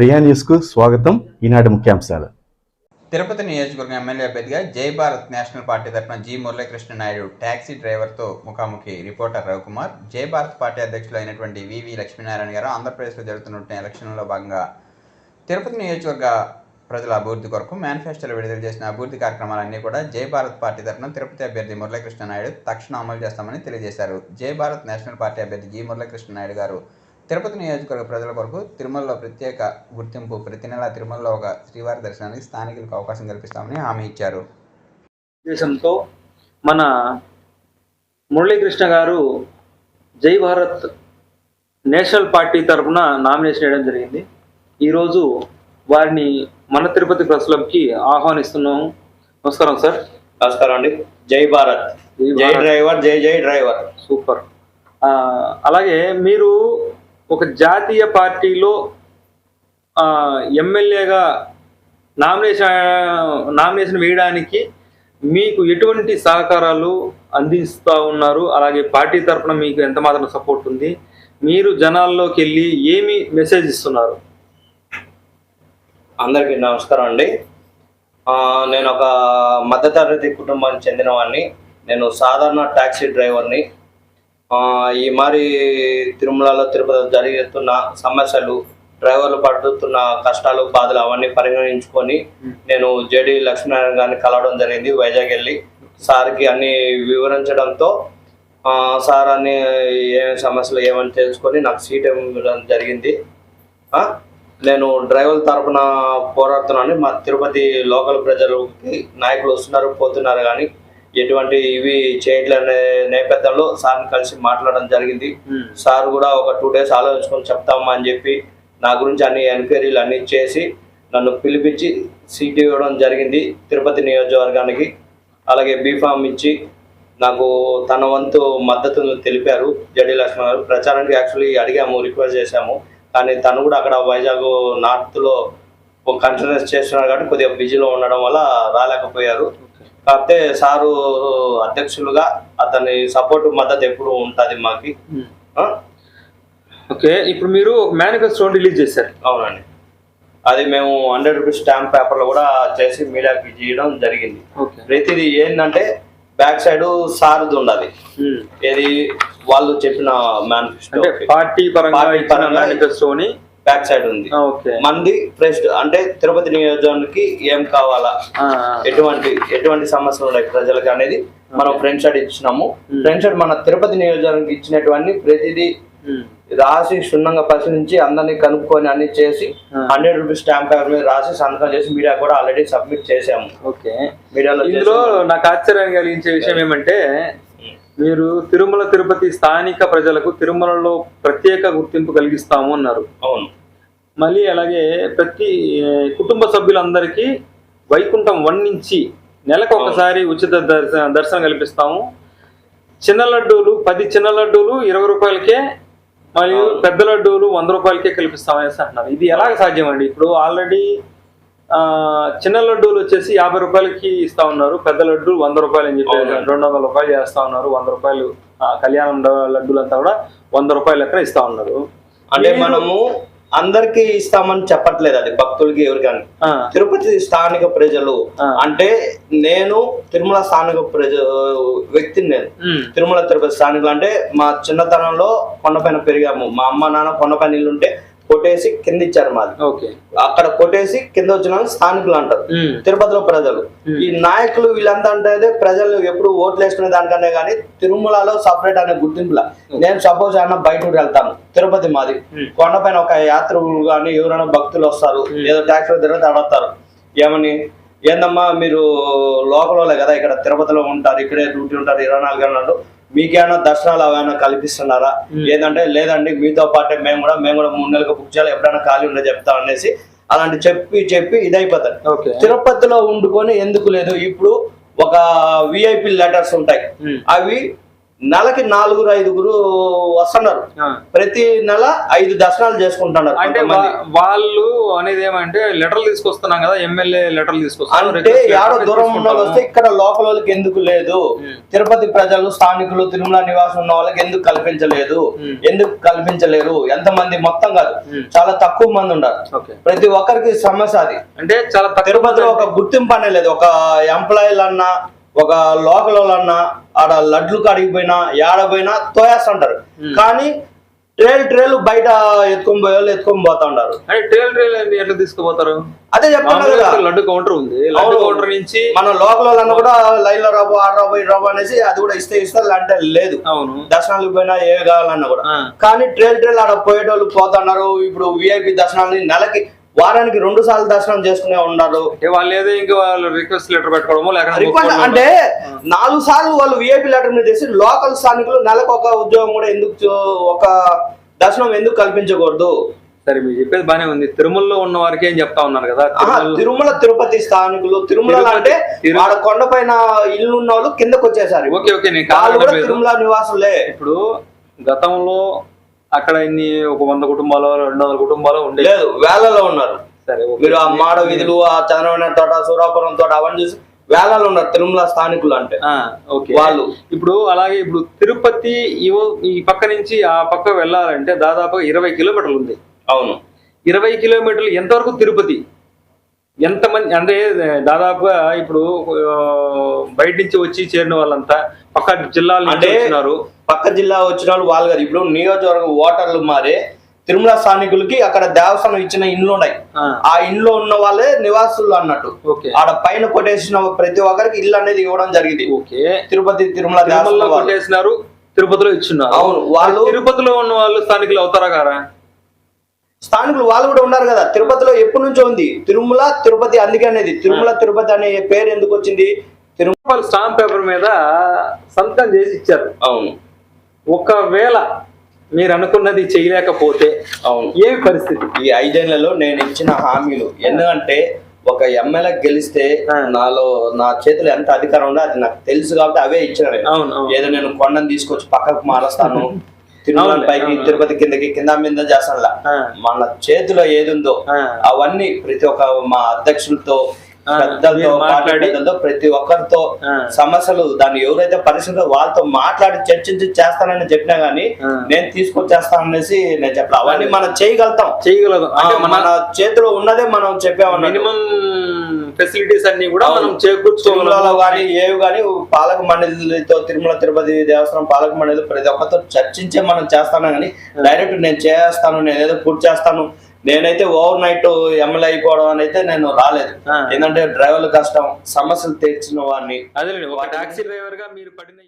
ప్రియా న్యూస్కు స్వాగతం. ఈనాటి ముఖ్యాంశాలు. తిరుపతి నియోజకవర్గం ఎమ్మెల్యే అభ్యర్థిగా జై భారత్ నేషనల్ పార్టీ తరఫున జి మురళీకృష్ణ నాయుడు ట్యాక్సీ డ్రైవర్తో ముఖాముఖి రిపోర్టర్ రవికుమార్ జై భారత్ పార్టీ అధ్యక్షులు అయినటువంటి వివి లక్ష్మీనారాయణ గారు ఆంధ్రప్రదేశ్లో జరుగుతున్న ఎలక్షన్లో భాగంగా తిరుపతి నియోజకవర్గ ప్రజల అభివృద్ధి కొరకు మేనిఫెస్టోలో విడుదల చేసిన అభివృద్ధి కార్యక్రమాలన్నీ కూడా జై భారత్ పార్టీ తరఫున తిరుపతి అభ్యర్థి మురళీకృష్ణ నాయుడు తక్షణం అమలు చేస్తామని తెలియజేశారు. జై భారత్ నేషనల్ పార్టీ అభ్యర్థి జి మురళీకృష్ణ నాయుడు గారు తిరుపతి నియోజకవర్గ ప్రజల కొరకు తిరుమలలో ప్రత్యేక గుర్తింపు ప్రతి నెల తిరుమలలో ఒక శ్రీవారి దర్శనానికి స్థానికులకు అవకాశం కల్పిస్తామని హామీ ఇచ్చారు. ఉద్దేశంతో మన మురళీకృష్ణ గారు జై భారత్ నేషనల్ పార్టీ తరఫున నామినేషన్ చేయడం జరిగింది. ఈరోజు వారిని మన తిరుపతి ప్రెస్ క్లబ్కి ఆహ్వానిస్తున్నాము. నమస్కారం సార్. నమస్కారం అండి. జై భారత్. జై. డ్రైవర్ జై జై డ్రైవర్. సూపర్. అలాగే మీరు ఒక జాతీయ పార్టీలో ఎమ్మెల్యేగా నామినేషన్ నామినేషన్ వేయడానికి మీకు ఎటువంటి సహకారాలు అందిస్తూ ఉన్నారు? అలాగే పార్టీ తరఫున మీకు ఎంత మాత్రం సపోర్ట్ ఉంది? మీరు జనాల్లోకి వెళ్ళి ఏమి మెసేజ్ ఇస్తున్నారు? అందరికీ నమస్కారం అండి. నేను ఒక మధ్యతరగతి కుటుంబానికి చెందినవాడిని. నేను సాధారణ ట్యాక్సీ డ్రైవర్ని ఈ మరి తిరుమలలో తిరుపతి జరుగుతున్న సమస్యలు డ్రైవర్లు పడుతున్న కష్టాలు బాధలు అవన్నీ పరిగణించుకొని నేను జేడి లక్ష్మీనారాయణ గారిని కలవడం జరిగింది వైజాగ్ వెళ్ళి. సార్కి అన్ని వివరించడంతో సార్ అన్ని ఏ సమస్యలు ఏమని తెలుసుకొని నాకు సీట్ ఇవ్వడం జరిగింది. నేను డ్రైవర్ తరపున పోరాడుతున్నాను. మా తిరుపతి లోకల్ ప్రజలకి నాయకులు వస్తున్నారు పోతున్నారు కానీ ఎటువంటి ఇవి చేయట్లనే నేపథ్యంలో సార్ని కలిసి మాట్లాడడం జరిగింది. సార్ కూడా ఒక టూ డేస్ ఆలోచించుకొని చెప్తామా అని చెప్పి నా గురించి అన్ని ఎంక్వైరీలు అన్ని చేసి నన్ను పిలిపించి సీట్ ఇవ్వడం జరిగింది తిరుపతి నియోజకవర్గానికి. అలాగే బీఫామ్ ఇచ్చి నాకు తన వంతు మద్దతును తెలిపారు జడి లక్ష్మణ్ గారు. ప్రచారానికి యాక్చువల్లీ అడిగాము రిక్వెస్ట్ చేశాము. కానీ తను కూడా అక్కడ వైజాగ్ నార్త్లో కంటిన్యూస్ చేస్తున్నారు కాబట్టి కొద్దిగా బిజీలో ఉండడం వల్ల రాలేకపోయారు. కాకపోతే సారు అధ్యక్షులుగా అతని సపోర్ట్ మద్దతు ఎప్పుడు ఉంటుంది మాకి? ఓకే ఇప్పుడు మీరు ఒక మేనిఫెస్టో రిలీజ్ చేశారు. అవునండి. అది మేము హండ్రెడ్ రూపీస్ స్టాంప్ పేపర్లో కూడా చేసి మీడియాకి చేయడం జరిగింది. ప్రతిదీ ఏంటంటే బ్యాక్ సైడ్ సారథి ఉండాలి. ఏది వాళ్ళు చెప్పిన మేనిఫెస్టో అంటే పార్టీ పరంగా బ్యాక్ సైడ్ ఉంది. ఓకే. మంది ప్రెస్ అంటే తిరుపతి నియోజకానికి ఏం కావాలా? ఎటువంటి ఎటువంటి సమస్యలు ఉన్నాయి ప్రజలకు అనేది మనం ఫ్రెండ్ షాట్ ఇచ్చినాము. ఫ్రెండ్ షాట్ మన తిరుపతి నియోజకానికి ఇచ్చినటువంటి ప్రతిదీ రాసి క్షుణ్ణంగా పరిశీలించి అందరినీ కనుక్కొని అన్ని చేసి. హండ్రెడ్ రూపీస్ స్టాంప్ పేపర్ మీద రాసి సంతకం చేసి మీడియా కూడా ఆల్రెడీ సబ్మిట్ చేసాము ఓకే. మీడియాలో. నాకు ఆశ్చర్యం కలిగించే విషయం ఏమంటే మీరు తిరుమల తిరుపతి స్థానిక ప్రజలకు తిరుమలలో ప్రత్యేక గుర్తింపు కలిగిస్తాము అన్నారు. అవును. మళ్ళీ అలాగే ప్రతి కుటుంబ సభ్యులందరికీ వైకుంఠం వన్ నుంచి నెలకు ఒకసారి ఉచిత దర్శన దర్శనం కల్పిస్తాము. చిన్న లడ్డూలు పది చిన్న లడ్డూలు ఇరవై రూపాయలకే మరియు. పెద్ద లడ్డూలు వంద రూపాయలకే కల్పిస్తామనేసి అంటున్నారు. ఇది ఎలాగ సాధ్యం అండి ఇప్పుడు ఆల్రెడీ చిన్న లడ్డూలు వచ్చేసి యాభై రూపాయలకి ఇస్తా ఉన్నారు. పెద్ద లడ్డూలు వంద రూపాయలు అని చెప్పి. రెండు వందల రూపాయలు చేస్తా ఉన్నారు. వంద రూపాయలు కళ్యాణం లడ్డూలు అంతా కూడా వంద రూపాయలు లెక్కన ఇస్తా ఉన్నారు. అంటే మనము అందరికి ఇస్తామని చెప్పట్లేదు అది భక్తులకి ఎవరికని. తిరుపతి స్థానిక ప్రజలు. అంటే నేను తిరుమల స్థానిక ప్రజ వ్యక్తిని నేను. తిరుమల తిరుపతి స్థానికులు అంటే మా చిన్నతనంలో కొండపైన పెరిగాము. మా అమ్మ నాన్న కొండపైన ఇల్లు ఉంటే కొట్టేసి కింద ఇచ్చారు మాది. ఓకే. అక్కడ కొట్టేసి కింద వచ్చిన స్థానికులు అంటారు. తిరుపతిలో ప్రజలు. ఈ నాయకులు వీళ్ళంతా అంటే ప్రజలు ఎప్పుడు ఓట్లు వేసుకునే దానికన్నా కానీ తిరుమలలో సపరేట్ అనే గుర్తింపులా. నేను సపోజ్ అన్న బయట వెళ్తాను. తిరుపతి మాది. కొండపైన ఒక యాత్రికులు కానీ ఎవరైనా భక్తులు వస్తారు. ఏదో ట్యాక్సీ తిరిగితే అడుగుతారు ఏమని? ఏందమ్మా మీరు లోకల్ కదా ఇక్కడ తిరుపతిలో ఉంటారు. ఇక్కడే డ్యూటీ ఉంటారు. ఇరవై నాలుగు గంటలు. మీకేమైనా దర్శనాలు ఏమైనా కల్పిస్తున్నారా. ఏంటంటే లేదండి మీతో పాటే మేము కూడా మేము కూడా మూడు నెలలకు బుక్ చేయాలి ఎప్పుడైనా ఖాళీ ఉండే చెప్తాం అనేసి అలాంటి చెప్పి చెప్పి ఇదైపోతారు తిరుపతిలో ఉండుకొని ఎందుకు లేదు? ఇప్పుడు ఒక విఐపి లెటర్స్ ఉంటాయి. అవి నెలకి నాలుగురు ఐదుగురు వస్తున్నారు. ప్రతి నెల ఐదు దర్శనాలు చేసుకుంటున్నారు అంటే వాళ్ళు అనేది ఏమంటే లెటర్లు తీసుకొస్తున్నాం కదా ఎమ్మెల్యే లెటర్లు తీసుకొస్తాం అంటే దూరం ఉన్న వస్తే ఇక్కడ లోకల్ వాళ్ళకి ఎందుకు లేదు? తిరుపతి ప్రజలు స్థానికులు తిరుమల నివాసం ఉన్న వాళ్ళకి ఎందుకు కల్పించలేదు. ఎందుకు కల్పించలేరు ఎంతమంది మొత్తం కాదు. చాలా తక్కువ మంది ఉన్నారు. ప్రతి ఒక్కరికి సమస్య అది. అంటే చాలా తిరుపతిలో ఒక గుర్తింపు అనే లేదు. ఒక ఎంప్లాయీలు అన్నా ఒక లోకల్ వాళ్ళన్నా ఆడ లడ్లు కడిగిపోయినా ఏడపోయినా తోయేస్తుంటారు. కానీ ట్రేల్ ట్రేలు బయట ఎత్తుకొని పోయే వాళ్ళు ఎత్తుకొని పోతా ఉంటారు అంటే ట్రైల్ ట్రైల్ ఎట్లా తీసుకుపోతారు? అదే కదా. ఇక్కడ లడ్డు కౌంటర్ ఉంది. లడ్డు. కౌంటర్ నుంచి మన లోకల్ వాళ్ళన్నా కూడా లైన్లో రాబో ఆడ రాబో రాబో అనేసి అది కూడా ఇస్తే ఇస్తారు అంటే లేదు. అవును. దర్శనాలకు పోయినా ఏ కావాలన్నా కూడా. కానీ ట్రైల్ ట్రైల్ ఆడ పోయేటోళ్ళు పోతున్నారు ఇప్పుడు విఐపి దర్శనాన్ని నెలకి వారానికి రెండు సార్లు దర్శనం చేసుకునే ఉన్నారు. అంటే వాళ్ళు ఏదో ఇంకా వాళ్ళు రిక్వెస్ట్ లెటర్ పెట్టుకోవడమో లేకపోతే. అంటే నాలుగు సార్లు వాళ్ళు విఐపి లెటర్ మీద చేసి లోకల్ స్థానికులు నెలకు ఒక ఉద్యోగం కూడా ఎందుకు ఒక దర్శనం ఎందుకు కల్పించకూడదు? సరే మీరు చెప్పేది బానే ఉంది. తిరుమలలో ఉన్న వారికి ఏం చెప్తా ఉన్నారు కదా? తిరుమల తిరుపతి స్థానికులు. తిరుమల అంటే తిరు- ఆడ కొండపైన ఇల్లు ఉన్న వాళ్ళు కిందకు వచ్చేసారు ఓకే ఓకే నేను వాళ్ళు కూడా కాదు తిరుమల నివాసులే. ఇప్పుడు గతంలో అక్కడ ఇన్ని ఒక వంద కుటుంబాలు రెండు వందల కుటుంబాలు ఉండేవి. లేదు వేలలో ఉన్నారు. సరే. మీరు ఆ మాడ వీధులు ఆ చంద్రబాబు తోట సూరాపురం తోట అవన్నీ చూసి వేలలో ఉన్నారు తిరుమల స్థానికులు అంటే. ఆ, ఓకే. వాళ్ళు. ఇప్పుడు అలాగే ఇప్పుడు తిరుపతి ఈ పక్క నుంచి ఆ పక్క వెళ్ళాలంటే దాదాపు ఇరవై కిలోమీటర్లు ఉంది. అవును. ఇరవై కిలోమీటర్లు ఎంతవరకు తిరుపతి? ఎంతమంది అంటే దాదాపుగా ఇప్పుడు బయట నుంచి వచ్చి చేరిన వాళ్ళంతా పక్క జిల్లాల అంటే పక్క జిల్లా వచ్చిన వాళ్ళు వాళ్ళు కాదు. ఇప్పుడు నియోజకవర్గం ఓటర్లు మారే తిరుమల స్థానికులకి అక్కడ దేవస్థానం ఇచ్చిన ఇండ్లు ఉన్నాయి. ఆ, ఇంట్లో ఉన్న వాళ్ళే నివాసులు అన్నట్టు. ఓకే. ఆడ పైన కొట్టేసిన ప్రతి ఒక్కరికి ఇల్లు అనేది ఇవ్వడం జరిగింది. ఓకే. తిరుపతి తిరుమల. కొట్టేసినారు తిరుపతిలో ఇచ్చున్నారు. అవును వాళ్ళు తిరుపతిలో ఉన్న వాళ్ళు స్థానికులు అవుతారా గారా స్థానికులు వాళ్ళు కూడా ఉన్నారు కదా. తిరుపతిలో ఎప్పటి నుంచో ఉంది. తిరుమల తిరుపతి అందుకే అనేది. తిరుమల తిరుపతి అనే పేరు ఎందుకు వచ్చింది? తిరుమల స్టాంప్ పేపర్ మీద సంతకం చేసి ఇచ్చారు. అవును. ఒకవేళ మీరు అనుకున్నది చేయలేకపోతే అవును. ఏమి పరిస్థితి? ఈ ఐదేళ్ళలో నేను ఇచ్చిన హామీలు. ఎందుకంటే ఒక ఎమ్మెల్యే గెలిస్తే. నాలో నా చేతిలో ఎంత అధికారం ఉందో అది నాకు తెలుసు కాబట్టి అవే ఇచ్చిన ఏదో నేను కొండను తీసుకొచ్చి పక్కకు మారుస్తాను. తిరుమల పైకి. తిరుపతి కిందకి కింద మీద చేస్తానులా ఆ, మన చేతిలో ఏది ఉందో. అవన్నీ ప్రతి ఒక్క మా అధ్యక్షులతో పెద్దలతో మీరు పార్టీ మాట్లాడి- పెద్దలతో ప్రతి ఒక్కరితో. సమస్యలు దాన్ని ఎవరైతే పరిస్థితి వాళ్ళతో మాట్లాడి చర్చించి చేస్తానని చెప్పినా గానీ. నేను తీసుకొచ్చేస్తాననేసి నేను చెప్పాను అవన్నీ మనం చేయగలుగుతాం ఆ, మన చేతిలో ఉన్నదే మనం చెప్పామన్నట్టు మినిమం ఫెసిలిటీస్ అన్ని కూడా. మనం చేకూర్చుకోగలం. తిరుమలలో కానీ ఏవి కానీ పాలక మండలితో తిరుమల తిరుపతి దేవస్థానం పాలక మండలి ప్రతి ఒక్కరితో చర్చించే మనం చేస్తాను కానీ డైరెక్ట్ నేను చేస్తాను నేను ఏదో పూర్తి చేస్తాను. నేనైతే ఓవర్ నైట్ ఎమ్మెల్యే అయిపోవడం అని అయితే నేను రాలేదు. ఏంటంటే డ్రైవర్లు కష్టం సమస్యలు తీర్చిన వాడిని. అదే ఒక టాక్సీ డ్రైవర్గా మీరు పడిన